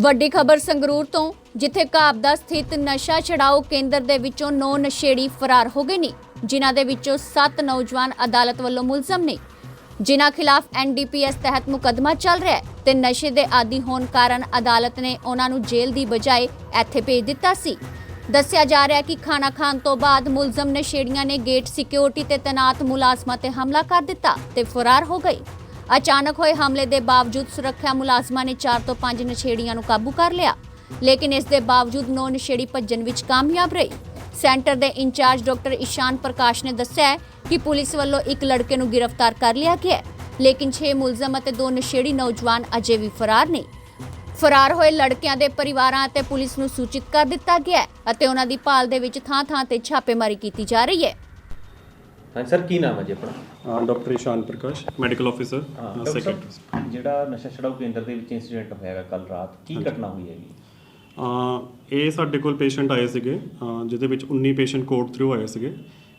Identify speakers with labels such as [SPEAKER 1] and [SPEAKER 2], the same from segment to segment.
[SPEAKER 1] ਵੱਡੀ ਖਬਰ ਸੰਗਰੂਰ ਤੋਂ, ਜਿੱਥੇ ਕਾਬਦਾ ਸਥਿਤ ਨਸ਼ਾ ਛਡਾਓ ਕੇਂਦਰ ਦੇ ਵਿੱਚੋਂ 9 ਨਸ਼ੇੜੀ ਫਰਾਰ ਹੋ ਗਏ ਨੇ, ਜਿਨ੍ਹਾਂ ਦੇ ਵਿੱਚੋਂ 7 ਨੌਜਵਾਨ ਅਦਾਲਤ ਵੱਲੋਂ ਮੁਲਜ਼ਮ ਨੇ। ਜਿਨ੍ਹਾਂ ਖਿਲਾਫ ਐਨਡੀਪੀਐਸ ਤਹਿਤ ਮੁਕੱਦਮਾ ਚੱਲ ਰਿਹਾ ਹੈ ਤੇ ਨਸ਼ੇ ਦੇ ਆਦੀ ਹੋਣ ਕਾਰਨ ਅਦਾਲਤ ਨੇ ਉਹਨਾਂ ਨੂੰ ਜੇਲ੍ਹ ਦੀ ਬਜਾਏ ਇੱਥੇ ਭੇਜ ਦਿੱਤਾ ਸੀ। ਦੱਸਿਆ ਜਾ ਰਿਹਾ ਹੈ ਕਿ ਖਾਣਾ ਖਾਣ ਤੋਂ ਬਾਅਦ ਮੁਲਜ਼ਮ ਨਸ਼ੇੜੀਆਂ ਨੇ ਗੇਟ ਸਿਕਿਉਰਿਟੀ ਤੇ ਤੈਨਾਤ ਮੁਲਾਜ਼ਮਾਂ ਤੇ ਹਮਲਾ ਕਰ ਦਿੱਤਾ ਤੇ ਫਰਾਰ ਹੋ ਗਏ। ਅਚਾਨਕ ਹੋਏ ਹਮਲੇ ਦੇ ਬਾਵਜੂਦ ਸੁਰੱਖਿਆ ਮੁਲਾਜ਼ਮਾਂ ਨੇ 4 ਤੋਂ 5 ਨਸ਼ੇੜੀਆਂ ਨੂੰ ਕਾਬੂ ਕਰ ਲਿਆ। ਲੇਕਿਨ ਇਸ ਦੇ ਬਾਵਜੂਦ 9 ਨਸ਼ੇੜੀ ਭੱਜਣ ਵਿੱਚ ਕਾਮਯਾਬ ਰਹੇ। ਸੈਂਟਰ ਦੇ ਇੰਚਾਰਜ ਡਾਕਟਰ ਇਸ਼ਾਨ ਪ੍ਰਕਾਸ਼ ਨੇ ਦੱਸਿਆ ਕਿ ਪੁਲਿਸ ਵੱਲੋਂ ਇੱਕ ਲੜਕੇ ਨੂੰ ਗ੍ਰਿਫਤਾਰ ਕਰ ਲਿਆ ਗਿਆ ਲੇਕਿਨ 6 ਮੁਲਜ਼ਮ ਅਤੇ 2 ਨਸ਼ੇੜੀ ਨੌਜਵਾਨ ਅਜੇ ਵੀ ਫਰਾਰ ਨੇ। ਫਰਾਰ ਹੋਏ ਲੜਕਿਆਂ ਦੇ ਪਰਿਵਾਰਾਂ ਅਤੇ ਪੁਲਿਸ ਨੂੰ ਸੂਚਿਤ ਕਰ ਦਿੱਤਾ ਗਿਆ ਅਤੇ ਉਹਨਾਂ ਦੀ ਭਾਲ ਦੇ ਵਿੱਚ ਥਾਂ-ਥਾਂ ਤੇ ਛਾਪੇਮਾਰੀ ਕੀਤੀ ਜਾ ਰਹੀ ਹੈ।
[SPEAKER 2] ਹਾਂ ਸਰ, ਕੀ ਨਾਮ ਹੈ ਜੀ ਆਪਣਾ?
[SPEAKER 3] Doctor Ishan Prakash medical officer secretary
[SPEAKER 2] ਜਿਹੜਾ ਨਸ਼ਾ ਛਡਾਊ ਕੇਂਦਰ ਦੇ ਵਿੱਚ ਇਨਸੀਡੈਂਟ ਹੋਇਆਗਾ ਕੱਲ ਰਾਤ ਕੀ ਘਟਨਾ ਹੋਈ ਹੈਗੀ?
[SPEAKER 3] ਇਹ ਸਾਡੇ ਕੋਲ ਪੇਸ਼ੈਂਟ ਆਏ ਸੀਗੇ ਜਿਹਦੇ ਵਿੱਚ 19 ਪੇਸ਼ੈਂਟ ਕੋਰਟ ਥਰੂ ਆਏ ਸੀਗੇ।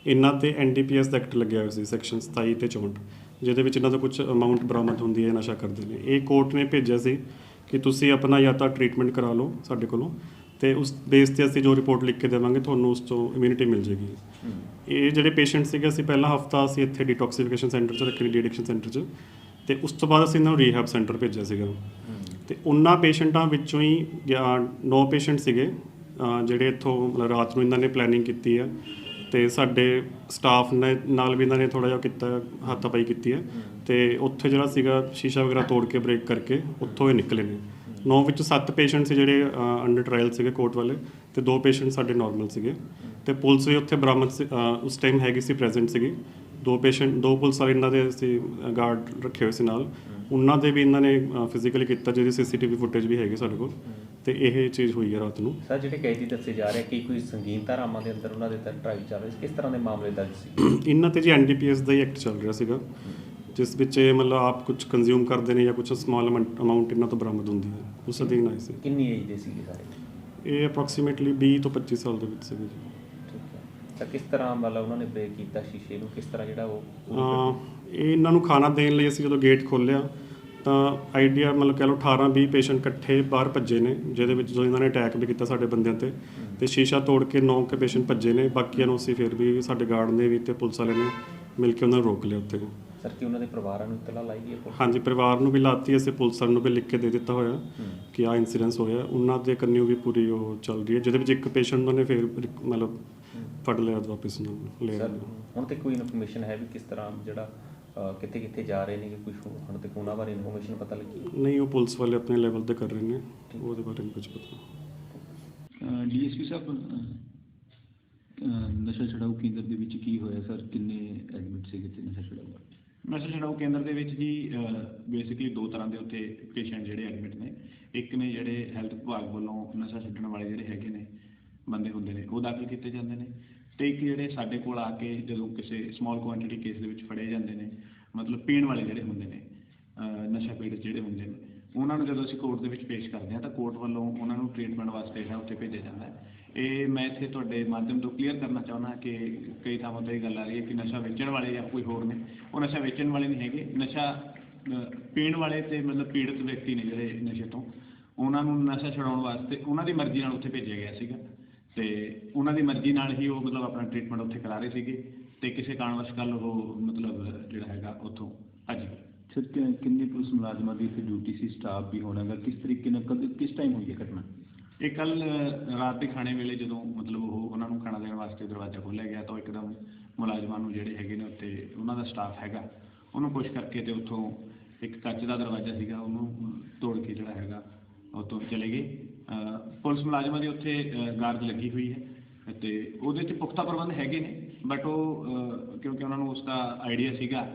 [SPEAKER 3] ਇਹਨਾਂ ਤੇ ਐਨਡੀਪੀਐਸ ਦਾ ਐਕਟ ਲੱਗਿਆ ਹੋਇਆ ਸੀ ਸੈਕਸ਼ਨ 27 ਤੇ 64 ਜਿਹਦੇ ਵਿੱਚ ਇਹਨਾਂ ਦਾ ਕੁਝ ਅਮਾਉਂਟ ਬਰਾਮਦ ਹੁੰਦੀ ਹੈ ਨਸ਼ਾ ਕਰਦੇ ਨੇ। ਇਹ ਕੋਰਟ ਨੇ ਭੇਜਿਆ ਸੀ ਕਿ ਤੁਸੀਂ ਆਪਣਾ ਜਾਂ ਤਾਂ ਟ੍ਰੀਟਮੈਂਟ ਕਰਾ ਲਓ ਸਾਡੇ ਕੋਲੋਂ ਤੇ ਉਸ ਬੇਸ ਤੇ ਅਸੀਂ ਜੋ ਰਿਪੋਰਟ ਲਿਖ ਕੇ ਦੇਵਾਂਗੇ ਤੁਹਾਨੂੰ ਉਸ ਤੋਂ ਇਮਿਊਨਿਟੀ ਮਿਲ ਜੇਗੀ ਇਹ ਜਿਹੜੇ ਪੇਸ਼ੈਂਟ ਸੀਗੇ ਅਸੀਂ ਪਹਿਲਾ ਹਫਤਾ ਅਸੀਂ ਇੱਥੇ ਡੀਟੌਕਸੀਫਿਕੇਸ਼ਨ ਸੈਂਟਰ 'ਚ ਰੱਖੇ ਡੀ ਐਡਿਕਸ਼ਨ ਸੈਂਟਰ 'ਚ। ਤੇ ਉਸ ਤੋਂ ਬਾਅਦ ਅਸੀਂ ਇਹਨਾਂ ਨੂੰ ਰੀਹੈਬ ਸੈਂਟਰ ਭੇਜਿਆ ਸੀਗਾ। ਤੇ ਉਹਨਾਂ ਪੇਸ਼ੈਂਟਾਂ ਵਿੱਚੋਂ ਹੀ 9 ਪੇਸ਼ੈਂਟ ਸੀਗੇ ਜਿਹੜੇ ਇੱਥੋਂ ਮਤਲਬ ਰਾਤ ਨੂੰ ਇਹਨਾਂ ਨੇ ਪਲੈਨਿੰਗ ਕੀਤੀ ਹੈ ਤੇ ਸਾਡੇ ਸਟਾਫ ਨੇ ਨਾਲ ਵੀ ਇਹਨਾਂ ਨੇ ਥੋੜਾ ਜਿਹਾ ਕੀਤਾ ਹੱਥਾਪਾਈ ਕੀਤੀ ਹੈ। ਤੇ ਉੱਥੇ ਜਿਹੜਾ ਸੀਗਾ ਸ਼ੀਸ਼ਾ ਵਗੈਰਾ ਤੋੜ ਕੇ ਬ੍ਰੇਕ ਕਰਕੇ ਉੱਥੋਂ ਇਹ ਨਿਕਲੇ ਨੇ। 9 ਵਿੱਚੋਂ 7 ਪੇਸ਼ੈਂਟ ਸੀ ਜਿਹੜੇ ਅੰਡਰ ਟ੍ਰਾਇਲ ਸੀਗੇ ਕੋਰਟ ਵਾਲੇ ਤੇ ਦੋ ਪੇਸ਼ੈਂਟ ਸਾਡੇ ਨਾਰਮਲ ਸੀਗੇ ਤੇ ਪੁਲਿਸ ਵੀ ਉੱਥੇ ਬਰਾਮਦ ਸੀ- ਉਸ ਟਾਈਮ ਹੈਗੀ ਸੀ ਪ੍ਰੈਜ਼ੈਂਟ ਸੀਗੀ। ਦੋ ਪੇਸ਼ੈਂਟ ਦੋ ਪੁਲਿਸ ਵਾਲੇ ਇਹਨਾਂ ਦੇ ਅਸੀਂ ਗਾਰਡ ਰੱਖੇ ਹੋਏ ਸੀ ਨਾਲ। ਉਹਨਾਂ ਦੇ ਵੀ ਇਹਨਾਂ ਨੇ ਫਿਜ਼ੀਕਲੀ ਕੀਤਾ ਜਿਹਦੀ ਸੀਸੀਟੀਵੀ ਫੁਟੇਜ ਵੀ ਹੈਗੀ ਸਾਡੇ ਕੋਲ। ਤੇ ਇਹ ਚੀਜ਼ ਹੋਈ ਹੈ ਰਾਤ ਨੂੰ।
[SPEAKER 2] ਸਰ ਜਿਹੜੇ ਕੈਦੀ ਦੱਸੇ ਜਾ ਰਹੇ ਕਿ ਕੋਈ ਸੰਗੀਨ ਧਾਰਾਵਾਂ ਦੇ ਅੰਦਰ ਉਹਨਾਂ ਦੇ ਤਹਿਤ ਟਰਾਈ ਚੱਲ ਰਹੀ ਸੀ ਕਿਸ ਤਰ੍ਹਾਂ ਦੇ ਮਾਮਲੇ ਦਰਜ ਸੀ?
[SPEAKER 3] ਇਹਨਾਂ ਤੇ ਜੀ ਐਨਡੀਪੀਐਸ ਦਾ ਹੀ ਐਕਟ ਚੱਲ ਰਿਹਾ ਸੀਗਾ। ਜਿਸ ਵਿੱਚ ਇਹ ਮਤਲਬ ਆਪ ਕੁਝ ਕੰਜ਼ਿਊਮ ਕਰਦੇ ਨੇ ਜਾਂ ਕੁਝ ਸਮਾਲ ਅਮਾਉਂਟ ਇਹਨਾਂ ਤੋਂ ਬਰਾਮਦ ਹੁੰਦੀ ਹੈ। ਉਸ ਅਧੀਨ ਆਏ ਸੀ।
[SPEAKER 2] ਕਿੰਨੀ ਏਜ ਦੇ ਸੀਗੇ ਸਾਰੇ?
[SPEAKER 3] ਇਹ ਅਪਰੋਕਸੀਮੇਟਲੀ 20 ਤੋਂ 25 ਸਾਲ ਦੇ ਵਿੱਚ ਸੀਗੇ ਜੀ।
[SPEAKER 2] ਠੀਕ ਹੈ। ਤਾਂ ਕਿਸ ਤਰ੍ਹਾਂ ਮਤਲਬ ਉਹਨਾਂ ਨੇ ਬ੍ਰੇਕ ਕੀਤਾ ਸ਼ੀਸ਼ੇ ਨੂੰ? ਕਿਸ ਤਰ੍ਹਾਂ ਜਿਹੜਾ ਉਹ
[SPEAKER 3] ਅਹ ਇਹ ਇਹਨਾਂ ਨੂੰ ਖਾਣਾ ਦੇਣ ਲਈ ਅਸੀਂ ਜਦੋਂ ਗੇਟ ਖੋਲ੍ਹਿਆ ਤਾਂ ਆਈਡੀਆ ਮਤਲਬ ਕਹ ਲਓ 18 20 ਪੇਸ਼ੈਂਟ ਇਕੱਠੇ ਬਾਹਰ ਭੱਜੇ ਨੇ ਜਿਹਦੇ ਵਿੱਚ ਜੋ ਇਹਨਾਂ ਨੇ ਅਟੈਕ ਵੀ ਕੀਤਾ ਸਾਡੇ ਬੰਦਿਆਂ ਤੇ ਤੇ ਸ਼ੀਸ਼ਾ ਤੋੜ ਕੇ 9 ਕੇ ਪੇਸ਼ੈਂਟ ਭੱਜੇ ਨੇ। ਬਾਕੀਆਂ ਨੂੰ ਅਸੀਂ ਫਿਰ ਵੀ ਸਾਡੇ ਗਾਰਡ ਨੇ ਵੀ ਤੇ ਪੁਲਿਸ ਵਾਲੇ ਨੇ ਮਿਲ ਕੇ ਉਹਨਾਂ ਨੂੰ ਰੋਕ ਲਿਆ ਉੱਥੇ।
[SPEAKER 2] ਸਰ ਕਿ ਉਹਨਾਂ ਦੇ ਪਰਿਵਾਰਾਂ ਨੂੰ ਇਤਲਾ ਲਾਈ ਗਈ ਹੈ ਪੁਲਿਸ?
[SPEAKER 3] ਹਾਂਜੀ ਪਰਿਵਾਰ ਨੂੰ ਵੀ ਲਾਤੀ ਅਸੀਂ ਪੁਲਿਸ ਵਾਲਿਆਂ ਨੂੰ ਵੀ ਲਿਖ ਕੇ ਦੇ ਦਿੱਤਾ ਹੋਇਆ ਕਿ ਆ ਇਨਸੀਡੈਂਸ ਹੋਇਆ। ਉਹਨਾਂ ਦੇ ਕੰਨਿਓ ਵੀ ਪੂਰੀ ਉਹ ਚੱਲ ਰਹੀ ਹੈ ਜਿਹਦੇ ਵਿੱਚ ਇੱਕ ਪੇਸ਼ੈਂਟ ਉਹਨਾਂ ਨੇ ਫਿਰ ਮਤਲਬ ਫੜ ਲਿਆ ਵਾਪਸ ਨੂੰ ਲੈ
[SPEAKER 2] ਸਰ
[SPEAKER 3] ਲਿਆ
[SPEAKER 2] ਹੁਣ ਤੇ ਕੋਈ ਇਨਫੋਰਮੇਸ਼ਨ ਹੈ ਵੀ ਕਿਸ ਤਰ੍ਹਾਂ ਜਿਹੜਾ ਕਿੱਥੇ ਕਿੱਥੇ ਜਾ ਰਹੇ ਨੇ ਕਿ ਕੁਝ ਹੁਣ ਤੱਕ ਉਹਨਾਂ ਬਾਰੇ ਇਨਫੋਰਮੇਸ਼ਨ ਪਤਾ ਲੱਗੀ?
[SPEAKER 3] ਨਹੀਂ ਉਹ ਪੁਲਿਸ ਵਾਲੇ ਆਪਣੇ ਲੈਵਲ ਤੇ ਕਰ ਰਹੇ ਨੇ ਉਹਦੇ ਬਾਰੇ ਕੁਝ ਪਤਾ।
[SPEAKER 4] ਡੀਐਸਪੀ ਸਾਹਿਬ ਨਸ਼ਾ ਛਡਾਊ ਕੇਂਦਰ ਦੇ ਵਿੱਚ ਕੀ ਹੋਇਆ ਸਰ? ਕਿੰਨੇ ਐਡਮਿਟ ਸੀਗੇ ਤੇ ਨਸ਼ਾ ਛਡਾਊ ਵਾਲੇ?
[SPEAKER 5] ਨਸ਼ਾ ਛਡਾਊ ਕੇਂਦਰ ਦੇ ਵਿੱਚ ਜੀ ਬੇਸਿਕਲੀ ਦੋ ਤਰ੍ਹਾਂ ਦੇ ਉੱਥੇ ਪੇਸ਼ੈਂਟ ਜਿਹੜੇ ਐਡਮਿਟ ਨੇ। ਇੱਕ ਨੇ ਜਿਹੜੇ ਹੈਲਥ ਵਿਭਾਗ ਵੱਲੋਂ ਨਸ਼ਾ ਛੱਡਣ ਵਾਲੇ ਜਿਹੜੇ ਹੈਗੇ ਨੇ, ਬੰਦੇ ਹੁੰਦੇ ਨੇ, ਉਹ ਦਾਖਲ ਕੀਤੇ ਜਾਂਦੇ ਨੇ। ਤੇ ਇੱਕ ਜਿਹੜੇ ਸਾਡੇ ਕੋਲ ਆ ਕੇ ਜਦੋਂ ਕਿਸੇ ਸਮਾਲ ਕੁਆਂਟੀਟੀ ਕੇਸ ਦੇ ਵਿੱਚ ਫੜੇ ਜਾਂਦੇ ਨੇ, ਮਤਲਬ ਪੀਣ ਵਾਲੇ ਜਿਹੜੇ ਹੁੰਦੇ ਨੇ ਨਸ਼ਾ ਪੀੜਤ ਜਿਹੜੇ ਹੁੰਦੇ ਨੇ। ਉਹਨਾਂ ਨੂੰ ਜਦੋਂ ਅਸੀਂ ਕੋਰਟ ਦੇ ਵਿੱਚ ਪੇਸ਼ ਕਰਦੇ ਹਾਂ ਤਾਂ ਕੋਰਟ ਵੱਲੋਂ ਉਹਨਾਂ ਨੂੰ ਟ੍ਰੀਟਮੈਂਟ ਵਾਸਤੇ ਜਿਹੜਾ ਉੱਥੇ ਭੇਜਿਆ ਜਾਂਦਾ ਹੈ। ਇਹ ਮੈਂ ਇੱਥੇ ਤੁਹਾਡੇ ਮਾਧਿਅਮ ਤੋਂ ਕਲੀਅਰ ਕਰਨਾ ਚਾਹੁੰਦਾ ਕਿ ਕਈ ਥਾਵਾਂ ਤੇ ਇਹ ਗੱਲ ਆ ਰਹੀ ਹੈ ਕਿ ਨਸ਼ਾ ਵੇਚਣ ਵਾਲੇ ਜਾਂ ਕੋਈ ਹੋਰ ਨੇ, ਉਹ ਨਸ਼ਾ ਵੇਚਣ ਵਾਲੇ ਨਹੀਂ ਹੈਗੇ। ਨਸ਼ਾ ਪੀਣ ਵਾਲੇ ਤੇ ਮਤਲਬ ਪੀੜਤ ਵਿਅਕਤੀ ਨੇ ਜਿਹੜੇ ਨਸ਼ੇ ਤੋਂ। ਉਹਨਾਂ ਨੂੰ ਨਸ਼ਾ ਛਡਾਉਣ ਵਾਸਤੇ ਉਹਨਾਂ ਦੀ ਮਰਜ਼ੀ ਨਾਲ ਉੱਥੇ ਭੇਜਿਆ ਗਿਆ ਸੀਗਾ। ਤੇ ਉਹਨਾਂ ਦੀ ਮਰਜ਼ੀ ਨਾਲ ਹੀ ਉਹ ਮਤਲਬ ਆਪਣਾ ਟ੍ਰੀਟਮੈਂਟ ਉੱਥੇ ਕਰਾ ਰਹੇ ਸੀਗੇ। ਤੇ ਕਿਸੇ ਕਾਰਨਵਸ਼ ਕੱਲ ਉਹ ਮਤਲਬ ਜਿਹੜਾ ਹੈਗਾ ਉੱਥੋਂ ਭੱਜ
[SPEAKER 4] ਸਰ ਕਿ- ਕਿੰਨੇ ਪੁਲਿਸ ਮੁਲਾਜ਼ਮਾਂ ਦੀ ਇੱਥੇ ਡਿਊਟੀ ਸੀ ਸਟਾਫ ਵੀ ਹੋਣਾਗਾ, ਕਿਸ ਤਰੀਕੇ ਨਾਲ ਕਦ, ਕਿਸ ਟਾਈਮ ਹੋਈ ਹੈ ਘਟਨਾ?
[SPEAKER 5] ਇਹ ਕੱਲ ਰਾਤ ਦੇ ਖਾਣੇ ਵੇਲੇ ਜਦੋਂ ਮਤਲਬ ਉਹ ਉਹਨਾਂ ਨੂੰ ਖਾਣਾ ਦੇਣ ਵਾਸਤੇ ਦਰਵਾਜ਼ਾ ਖੋਲ੍ਹਿਆ ਗਿਆ ਤਾਂ ਉਹ ਇੱਕਦਮ ਮੁਲਾਜ਼ਮਾਂ ਨੂੰ ਜਿਹੜੇ ਹੈਗੇ ਨੇ ਉੱਤੇ ਉਹਨਾਂ ਦਾ ਸਟਾਫ ਹੈਗਾ, ਉਹਨੂੰ ਪੁਸ਼ ਕਰਕੇ ਤੇ ਉੱਥੋਂ ਇੱਕ ਕੱਚ ਦਾ ਦਰਵਾਜ਼ਾ ਸੀਗਾ, ਉਹਨੂੰ ਤੋੜ ਕੇ ਜਿਹੜਾ ਹੈਗਾ, ਉੱਥੋਂ ਚਲੇ ਗਏ। ਪੁਲਿਸ ਮੁਲਾਜ਼ਮਾਂ ਦੀ ਉੱਥੇ ਗਾਰਡ ਲੱਗੀ ਹੋਈ ਹੈ ਤੇ ਉਹਦੇ 'ਚ ਪੁਖਤਾ ਪ੍ਰਬੰਧ ਹੈਗੇ ਨੇ ਬਟ ਉਹ ਕਿਉਂਕਿ ਉਹਨਾਂ ਨੂੰ ਉਸ ਦਾ ਆਈਡੀਆ ਸੀਗਾ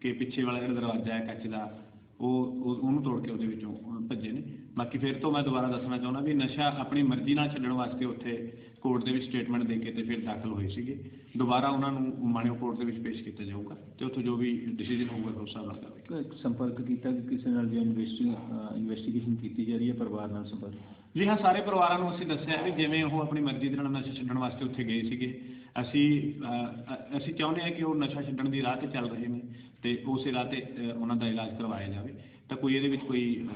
[SPEAKER 5] ਕਿ ਪਿੱਛੇ ਵਾਲਾ ਜਿਹੜਾ ਦਰਵਾਜ਼ਾ ਹੈ ਕੱਚ ਦਾ ਉਹ ਉਹ- ਉਹਨੂੰ ਤੋੜ ਕੇ ਉਹਦੇ ਵਿੱਚੋਂ ਭੱਜੇ ਨੇ। ਬਾਕੀ ਫਿਰ ਤੋਂ ਮੈਂ ਦੁਬਾਰਾ ਦੱਸਣਾ ਚਾਹੁੰਦਾ ਵੀ ਨਸ਼ਾ ਆਪਣੀ ਮਰਜ਼ੀ ਨਾਲ ਛੱਡਣ ਵਾਸਤੇ ਉੱਥੇ ਕੋਰਟ ਦੇ ਵਿੱਚ ਸਟੇਟਮੈਂਟ ਦੇ ਕੇ ਤੇ ਫਿਰ ਦਾਖਲ ਹੋਏ ਸੀਗੇ। ਦੁਬਾਰਾ ਉਹਨਾਂ ਨੂੰ ਮਾਣਿਓ ਕੋਰਟ ਦੇ ਵਿੱਚ ਪੇਸ਼ ਕੀਤਾ ਜਾਊਗਾ ਤੇ ਉੱਥੋਂ ਜੋ ਵੀ ਡਿਸੀਜਨ ਹੋਊਗਾ ਉਸ ਹਿਸਾਬ ਨਾਲ ਕਰਾਂਗੇ
[SPEAKER 4] ਸੰਪਰਕ ਕੀਤਾ ਕਿ ਕਿਸੇ ਨਾਲ ਜਾਂ ਇਨਵੈਸਟੀਗੇਸ਼ਨ ਕੀਤੀ ਜਾ ਰਹੀ ਹੈ ਪਰਿਵਾਰ ਨਾਲ ਸੰਪਰਕ?
[SPEAKER 5] ਜੀ ਹਾਂ ਸਾਰੇ ਪਰਿਵਾਰਾਂ ਨੂੰ ਅਸੀਂ ਦੱਸਿਆ ਵੀ ਜਿਵੇਂ ਉਹ ਆਪਣੀ ਮਰਜ਼ੀ ਦੇ ਨਾਲ ਨਸ਼ਾ ਛੱਡਣ ਵਾਸਤੇ ਉੱਥੇ ਗਏ ਸੀਗੇ। ਅਸੀਂ ਅਸੀਂ ਚਾਹੁੰਦੇ ਹਾਂ ਕਿ ਉਹ ਨਸ਼ਾ ਛੱਡਣ ਦੀ ਰਾਹ ਤੇ ਚੱਲ ਰਹੇ ਨੇ। ਤੇ ਉਸੇ ਰਾਹ ਤੇ ਉਹਨਾਂ ਦਾ ਇਲਾਜ ਕਰਵਾਇਆ ਜਾਵੇ ਤਾਂ ਕੋਈ ਇਹਦੇ ਵਿੱਚ ਕੋਈ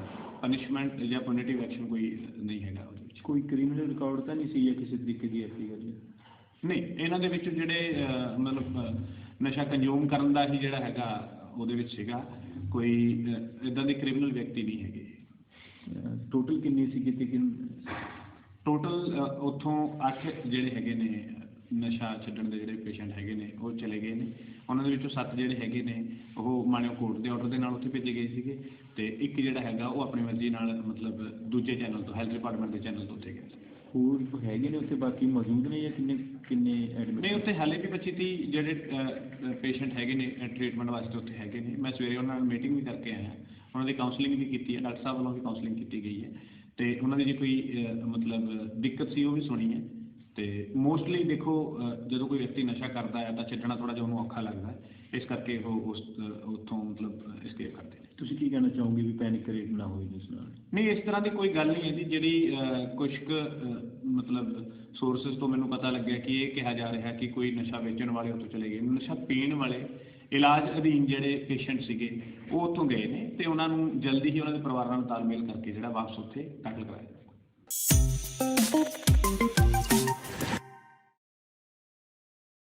[SPEAKER 5] ਪਨਿਸ਼ਮੈਂਟ ਜਾਂ ਪੁਨਿਟਿਵ ਐਕਸ਼ਨ ਕੋਈ ਨਹੀਂ ਹੈਗਾ ਉਹਦੇ ਵਿੱਚ।
[SPEAKER 4] ਕੋਈ ਕ੍ਰਿਮੀਨਲ ਰਿਕਾਰਡ ਤਾਂ ਨਹੀਂ ਸੀ ਜਾਂ ਕਿਸੇ ਤਰੀਕੇ ਦੀ ਐਫਆਈਆਰ
[SPEAKER 5] ਨਹੀਂ ਇਹਨਾਂ ਦੇ ਵਿੱਚ ਜਿਹੜੇ ਮਤਲਬ ਨਸ਼ਾ ਕੰਜ਼ੂਮ ਕਰਨ ਦਾ ਹੀ ਜਿਹੜਾ ਹੈਗਾ ਉਹਦੇ ਵਿੱਚ ਸੀਗਾ ਕੋਈ ਇਦਾਂ ਦੇ ਕ੍ਰਿਮੀਨਲ ਵਿਅਕਤੀ ਨਹੀਂ ਹੈਗੇ।
[SPEAKER 4] ਟੋਟਲ ਕਿੰਨੀ ਸੀ ਕਿਤੇ ਕਿੰਨ?
[SPEAKER 5] ਟੋਟਲ ਉੱਥੋਂ 8 ਜਿਹੜੇ ਹੈਗੇ ਨੇ ਨਸ਼ਾ ਛੱਡਣ ਦੇ ਜਿਹੜੇ ਪੇਸ਼ੈਂਟ ਹੈਗੇ ਨੇ ਉਹ ਚਲੇ ਗਏ ਨੇ। ਉਹਨਾਂ ਦੇ ਵਿੱਚੋਂ 7 ਜਿਹੜੇ ਹੈਗੇ ਨੇ ਉਹ ਮਾਣਿਓ ਕੋਰਟ ਦੇ ਆਰਡਰ ਦੇ ਨਾਲ ਉੱਥੇ ਭੇਜੇ ਗਏ ਸੀਗੇ ਤੇ ਇੱਕ ਜਿਹੜਾ ਹੈਗਾ ਉਹ ਆਪਣੀ ਮਰਜ਼ੀ ਨਾਲ ਮਤਲਬ ਦੂਜੇ ਚੈਨਲ ਤੋਂ ਹੈਲਥ ਡਿਪਾਰਟਮੈਂਟ ਦੇ ਚੈਨਲ ਤੋਂ ਉੱਥੇ ਗਿਆ। ਸੀ
[SPEAKER 4] ਹੋਰ ਹੈਗੇ ਨੇ ਉੱਥੇ ਬਾਕੀ ਮੌਜੂਦ ਨੇ ਜਾਂ ਕਿੰਨੇ ਕਿੰਨੇ ਐਡਮਿਟ
[SPEAKER 5] ਨਹੀਂ ਉੱਥੇ ਹਾਲੇ ਵੀ 25 ਤੀਹ ਜਿਹੜੇ ਪੇਸ਼ੈਂਟ ਹੈਗੇ ਨੇ ਟ੍ਰੀਟਮੈਂਟ ਵਾਸਤੇ ਉੱਥੇ ਹੈਗੇ ਨੇ। ਮੈਂ ਸਵੇਰੇ ਉਹਨਾਂ ਨਾਲ ਮੀਟਿੰਗ ਵੀ ਕਰਕੇ ਆਇਆ। ਉਹਨਾਂ ਦੀ ਕਾਉਂਸਲਿੰਗ ਵੀ ਕੀਤੀ ਹੈ ਡਾਕਟਰ ਸਾਹਿਬ ਵੱਲੋਂ ਵੀ ਕਾਉਂਸਲਿੰਗ ਕੀਤੀ ਗਈ ਹੈ। ਤੇ ਉਹਨਾਂ ਦੀ ਜੇ ਕੋਈ ਮਤਲਬ ਦਿੱਕਤ ਸੀ ਉਹ ਵੀ ਸੁਣੀ ਹੈ। ਤੇ ਮੋਸਟਲੀ ਦੇਖੋ ਜਦੋਂ ਕੋਈ ਵਿਅਕਤੀ ਨਸ਼ਾ ਕਰਦਾ ਹੈ ਤਾਂ ਛੱਡਣਾ ਥੋੜਾ ਜਿਹਾ ਉਹਨੂੰ ਔਖਾ ਲੱਗਦਾ ਹੈ। ਇਸ ਕਰਕੇ ਉਹ ਉਸ ਉੱਥੋਂ ਮਤਲਬ escape ਕਰਦੇ ਨੇ।
[SPEAKER 4] ਤੁਸੀਂ ਕੀ ਕਹਿਣਾ ਚਾਹੋਗੇ ਵੀ ਪੈਨਿਕ ਰੇਟ ਨਾ ਹੋਵੇ ਜਿਸ ਨਾਲ?
[SPEAKER 5] ਨਹੀਂ ਇਸ ਤਰ੍ਹਾਂ ਦੀ ਕੋਈ ਗੱਲ ਨਹੀਂ ਹੈ ਜੀ ਜਿਹੜੀ ਕੁਛ ਕੁ ਮਤਲਬ ਸੋਰਸਸ ਤੋਂ ਮੈਨੂੰ ਪਤਾ ਲੱਗਿਆ ਕਿ ਇਹ ਕਿਹਾ ਜਾ ਰਿਹਾ ਕਿ ਕੋਈ ਨਸ਼ਾ ਵੇਚਣ ਵਾਲੇ ਉੱਥੋਂ ਚਲੇ ਗਏ ਨਸ਼ਾ ਪੀਣ ਵਾਲੇ ਇਲਾਜ ਅਧੀਨ ਜਿਹੜੇ ਪੇਸ਼ੈਂਟ ਸੀਗੇ ਉਹ ਉੱਥੋਂ ਗਏ ਨੇ ਤੇ ਉਹਨਾਂ ਨੂੰ ਜਲਦੀ ਹੀ ਉਹਨਾਂ ਦੇ ਪਰਿਵਾਰਾਂ ਨਾਲ ਤਾਲਮੇਲ ਕਰਕੇ ਜਿਹੜਾ ਵਾਪਸ ਉੱਥੇ ਦਾਖਲ ਕਰਾਇਆ ਜਾਊਗਾ।